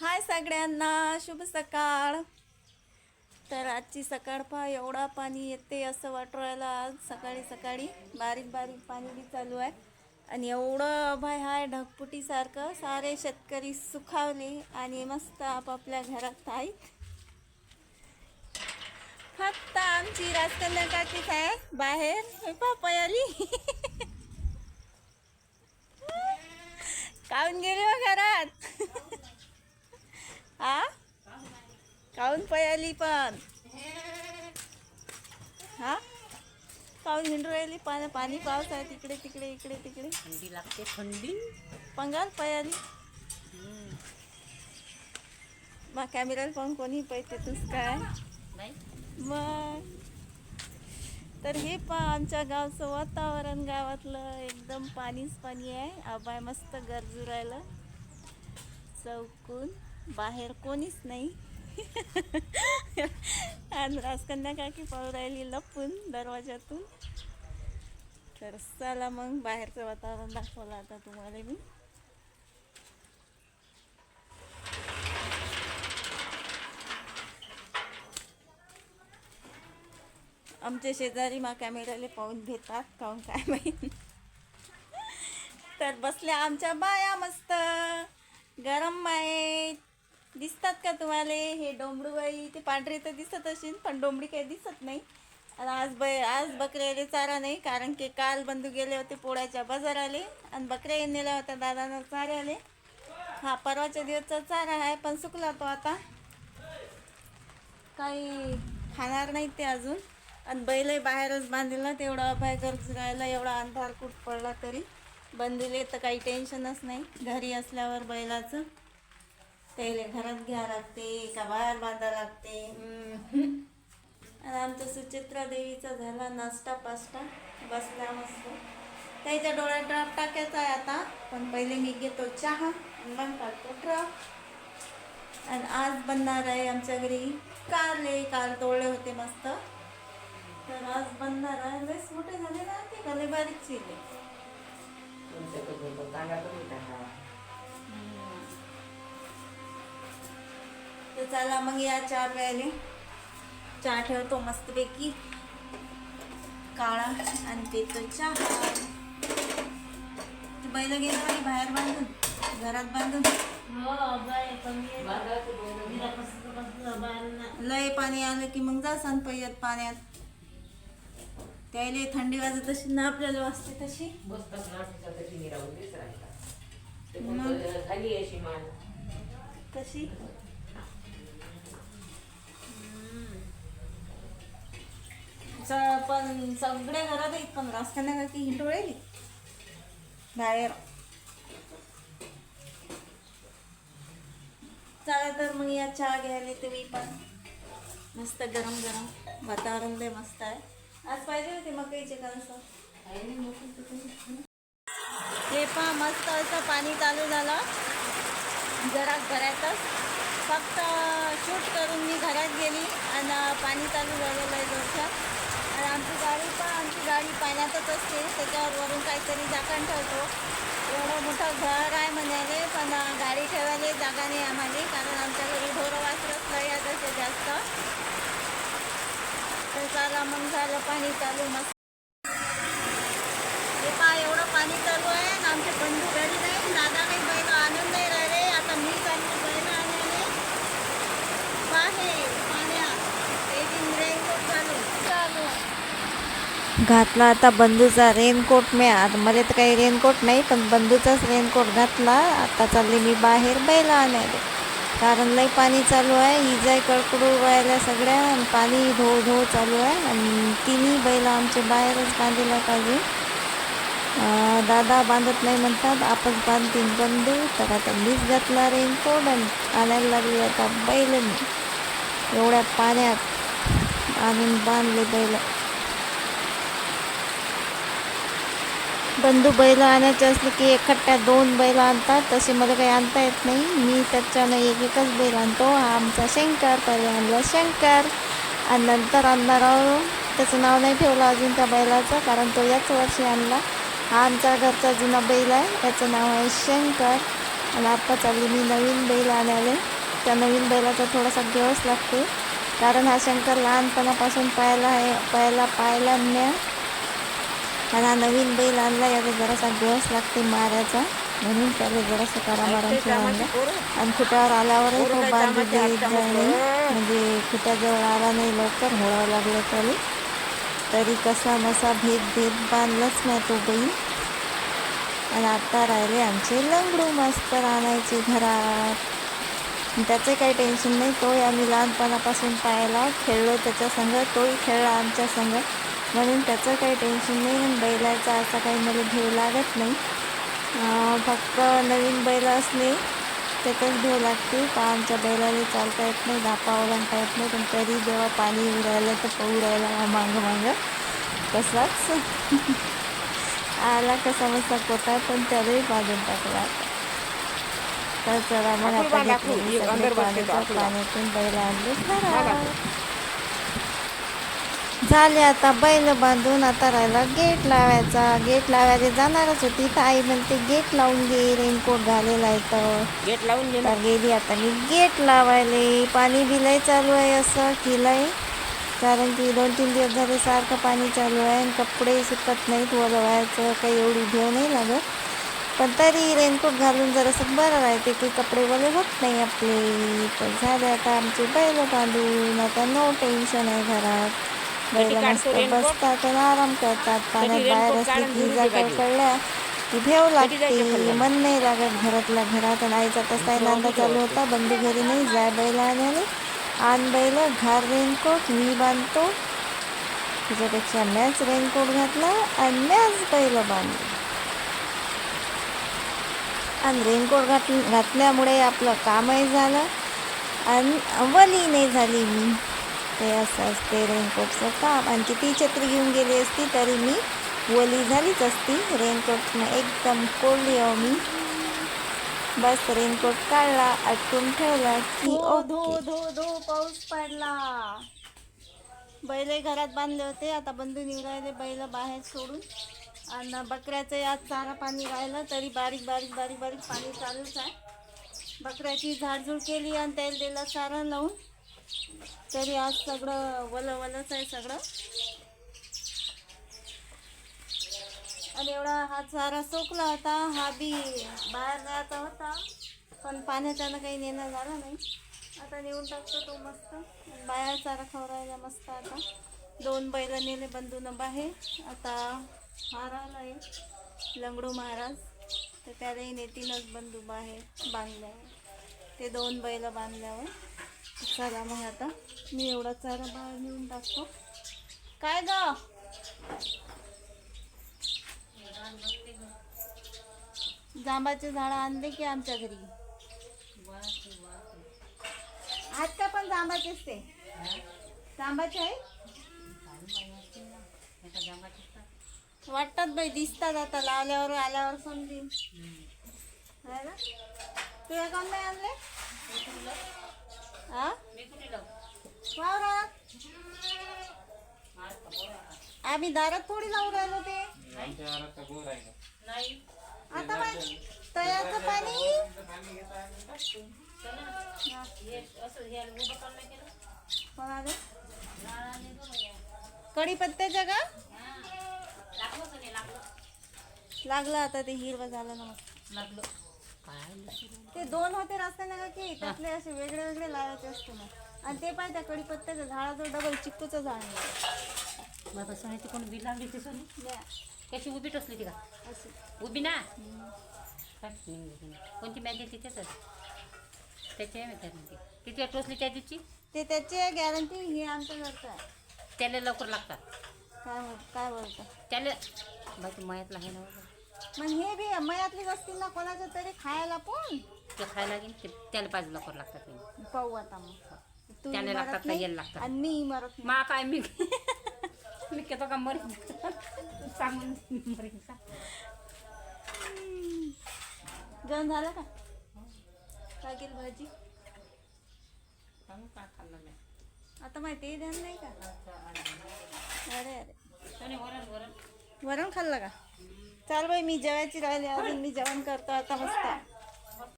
हाय सगळ्यांना शुभ सकाळ. तर आजची सकाळ पहा एवढा पाणी येते असं वाटू राहिलं आज. सकाळी सकाळी बारीक बारीक पाणी बी चालू आहे. आणि एवढं अभय हाय ढगपुटीसारखं सारे शेतकरी सुखावले आणि मस्त आपापल्या घरात आहेत. फक्त आमची राजकन्या काकीच आहे बाहेर. पापाय आली काऊन गेली हो घरात? आ? काऊन पयाली पण? हा? काऊन हिंडू राहिली? पाणी पाणी पाऊस आहे तिकडे तिकडे इकडे तिकडे. थंडी लागते थंडी. पंगाल पयाली. मग कॅमेऱ्याला पाहून कोणी पैसे तूच काय? नाही मग? तर हे पहा आमच्या गावचं वातावरण गावातलं. एकदम पाणीच पाणी आहे. आबाय मस्त गरजू राहिलं. चौकून. बाहेर कोणीच नाही. आणि राजकन्या काकी पाहू राहिली लपून दरवाज्यातून. तर चला मग बाहेरचं वातावरण दाखवलं आता तुम्हाला मी. आमचे शेजारी मा कॅमेराले पाहून घेतात काहून काय माहीत. तर बसल्या आमच्या बाया मस्त. गरम आहेत. दिसतात का तुम्हाला? हे डोंबडूबाई ते पांढरे तर दिसत असेल पण डोंबडी काही दिसत नाही. आणि आज बै आज बकऱ्याला चारा नाही कारण की काल बंधू गेले होते पोळ्याच्या बाजाराले आणि बकऱ्या नेल्या होत्या दादानं चाऱ्याले. हा परवाच्या दिवसचा चारा आहे पण सुकला तो आता. काही खाणार नाही ते अजून. आणि बैलही बाहेरच बांधलेला तेवढा अभय गरज राहिला एवढा अंधार कुठ पडला तरी. बंदिले तर काही टेन्शनच नाही घरी असल्यावर बैलाचं. त्याला घरात घ्या लागते का बाहेर बांधा लागते. आणि आमच्या सुचित्रा देवीचा झाला नाश्ता पास्ता बसल्या मस्त. त्याच्या डोळ्यात ड्राप टाकायचा आहे आता पण पहिले मी घेतो चहा मग टाकतो ड्रॉप आणि आज बनणार आहे आमच्या घरी कारले काल तोडले होते मस्त. तर आज बनणार आहे लस मोठे झाले ना ते लय बारीक चिरले. तर चला मग या चहा प्यायले. चहा ठेवतो मस्तपैकी. काळा आणि पितो चहा. ती बैल गेलं बाई बाहेर बांधून? घरात बांधून? लय पाणी आलं की मग जा सांग पहिल्यात पाण्यात. त्याला थंडी वाजत अशी ना आपल्याला वाजते तशी. तशी? पण सगळे सगळ्या घरात आहेत पण रस्त्याने का की हिंडोळेली बाहेर. चला तर मग या चहा घ्यायला तुम्ही पण. मस्त गरम गरम. वातावरण लय मस्त आहे. आज पाहिजे होते मकईचे कसं. हे पहा मस्त असं पाणी चालू झालं. जरा घरातच. फक्त शूट करून मी घरात गेली आणि पाणी चालू झालेलं आहे जोरशात आमची गाडी पण आमची गाडी पाण्यातच असते. त्याच्यावर वरून काहीतरी झाकण ठेवतो. एवढं मोठं घर आहे म्हणाले पण गाडी ठेवायला जागा नाही आम्हाला कारण आमच्या घरी ढोरं वासरच नाही आता तसे जास्त. तर चला मग झालं पाणी चालू मस्त. हे एवढं पाणी चालू आहे आमचे बंधू घरी नाही दादा काही बैल आणून नाही राहिले आता मी चालली बैल आणायले बाहेर पाण्यात एक रेनकोट घालून चालू आहे. घातला आता बंधूचा रेनकोट मी आता मला तर काही रेनकोट नाही पण बंधूचाच रेनकोट घातला. आता चालले मी बाहेर बैल आणायला कारण लई पाणी चालू आहे इजाय कडकडू व्हायला सगळ्या आणि पाणी धो धो चालू आहे आणि तिन्ही बैल आमचे बाहेरच बांधलेल्या पाहिजे दादा बांधत नाही म्हणतात आपण बांधतील बंधू तर आता मीच घातला रेनकोट आणि आणायला लागली आता बैल मी. एवढ्या पाण्यात आणून बांधले बैल. बंधू बैल आणायचे असले की एकट्या दोन बैल आणतात तसे मला काही आणता येत नाही. मी त्याच्यानं एक एकच बैल आणतो. हा आमचा शंकर पहिले आणला शंकर. आणि नंतर आणणार आहोत त्याचं नाव नाही ठेवलं अजून त्या बैलाचं कारण तो याच वर्षी आणला. हा आमच्या घरचा जुना बैल आहे. त्याचं नाव आहे शंकर. आणि आत्ता चालली मी नवीन बैल आणायला. त्या नवीन बैलाचा थोडासा दिवस लागते. कारण हा शंकर लहानपणापासून पाहायला आहे पाहायला पाहायला न्या. हा नवीन बैल आणला याचा जरासा दिवस लागते मारायचा. म्हणून त्याला जरासं करामारांची आणलं आणि खुट्यावर आल्यावरही तो बांधू नाही म्हणजे खुट्याजवळ आला नाही लवकर होळावं लागलं त्याला. तरी कसा नसा भेद भेद बांधलाच नाही तो बैल. आणि आता राहिले आमचे लंगडू मास्तर आणायचे घरात. त्याचं काही टेन्शन नाही. तोही आम्ही लहानपणापासून पाहायला खेळलो त्याच्या संग तोही खेळला आमच्या संग. म्हणून त्याचं काही टेन्शन नाही आणि बैलाचा असा काही मला भेव लागत नाही. फक्त नवीन बैल असले त्याचाच भेव लागते. पण आमच्या बैलाला चालता येत नाही धापा ओलांडता येत नाही. पण तरी जेव्हा पाणी उडायला तर राहिला मागं मागं तसाच आला कसा मसा कोटा पण त्यालाही बांधून टाकला तर चला मग पाण्याच्या पाण्यातून बैल आणले. घरात. झाले आता बैल बांधून आता राहिला गेट लावायचा. गेट लावायला जाणारच होती. तर आई म्हणते गेट लावून घे रेनकोट घालेला आहे तर गेट लावून घे गेली आता. मी गेट लावायले. पाणी बिलही चालू आहे असं केलंय कारण की दोन तीन दिवस झाले सारखं पाणी चालू आहे आणि कपडे सुकत नाहीत वळवायचं काही एवढी भेव नाही लागत. पण तरी रेनकोट घालून जरासं बरं राहते की कपडे वले होत नाही आपले. तर झाले आता आमचे बैल बांधून. आता नो टेन्शन आहे घरात. बैल मस्त बसतात आणि आराम करतात. पाण्यात बाहेर असले की जागा कळल्या की भेव लागते. मन नाही लागत घरातल्या घरात आणि आईचा तसा नांदा चालू होता. बंधू घरी नाही जाय बैल आणायला. आण बैल घार रेनकोट मी बांधतो. त्याच्यापेक्षा मॅच रेनकोट घातला आणि मॅच बैल बांधली. आणि रेनकोट घात घातल्यामुळे आपलं कामही झालं आणि वली नाही झाली मी. ते असं असते रेनकोटचं काम आणि किती छत्री घेऊन गेली असती तरी मी वली झालीच असती. रेनकोटनं एकदम कोरली आहो मी. बस रेनकोट काढला अटकून ठेवला की धो धो धो पाऊस पडला. बैल घरात बांधले होते. आता बंधू निघाले बैल बाहेर सोडून. आणि बकऱ्याचं यात चारा पाणी राहिलं तरी बारीक बारीक बारीक बारीक पाणी चालूच आहे. बकऱ्याची झाडझूड केली आणि तेल दिलं चारा लावून. तरी आज सगळं वल वलच आहे सगळं. आणि एवढा हा चारा सोकला होता हा बी बाहेर जायचा होता. पण पाण्याच्यानं काही नेणं झालं नाही. आता नेऊन टाकतो तो मस्त. बाहेर चारा खवरायला मस्त आता. दोन बैल नेले बंधून बाहेर. आता हाराला आहे. लंगडू महाराज. तर त्यालाही नेतीनच बंधू बाहेर बांधल्यावर ते दोन बैल बांधल्यावर चला मग आता मी एवढा चारा बाहेर नेऊन टाकतो. काय ग? जांबाचे झाडं आणले की आमच्या घरी. आहेत का पण जांबाचेच ते? जांबाचे आहे वाटतात बाई दिसतात आता. लावल्यावर आल्यावर समजेल. ना? तुझ्या कोण नाही आणले? हा? वावरात आम्ही दारात थोडी लावून राहिलो ते. आता बाई तळ्याचं पाणी. आलं. कढीपत्त्याच्या का लागलं आता ते हिरवं झालं ना मग. ते दोन होते रस्त्याने का की त्यातले असे वेगळे वेगळे लावायचे असते ना. आणि ते पाहिजे त्या कढीपत्त्याचं झाडाचं डबल चिक्कूचं झाड आहे. मग आता सोन्याची कोण बी लावली ती सोनी. कशी उभी टोचली ती का? उभी ना? नाही नाही. कोणती मॅच आहे तिथेच त्याची आहे माहिती ती किती टोचली त्या दिवशी? ते त्याची गॅरंटी हे आमचं घरचं आहे. त्याला लवकर लागतात. काय काय बोलतं? त्याला बाकी मयातला आहे ना बाबा. मग हे बी मयातलीच असतील ना कोणाच्या तरी खायला पण? ते खायला लागेल ते त्याला पाहिजे लवकर लागतात पाहू आता मग. तू त्याला लागतात, नाही? याला लागतात. आणि मी मरत नाही. मा काय मी मी केतो का मरीन. सांगून मरीन का? जेवण झालं का? काय केली भाजी. सांगू खाल्लं नाही आता माहिती आहे ध्यान नाही का? अरे अरे. वरण वरण. वरण खाल्लं का? चाल बाई मी जेवायची राहिली. अजून मी जेवण करतो. आता मस्त.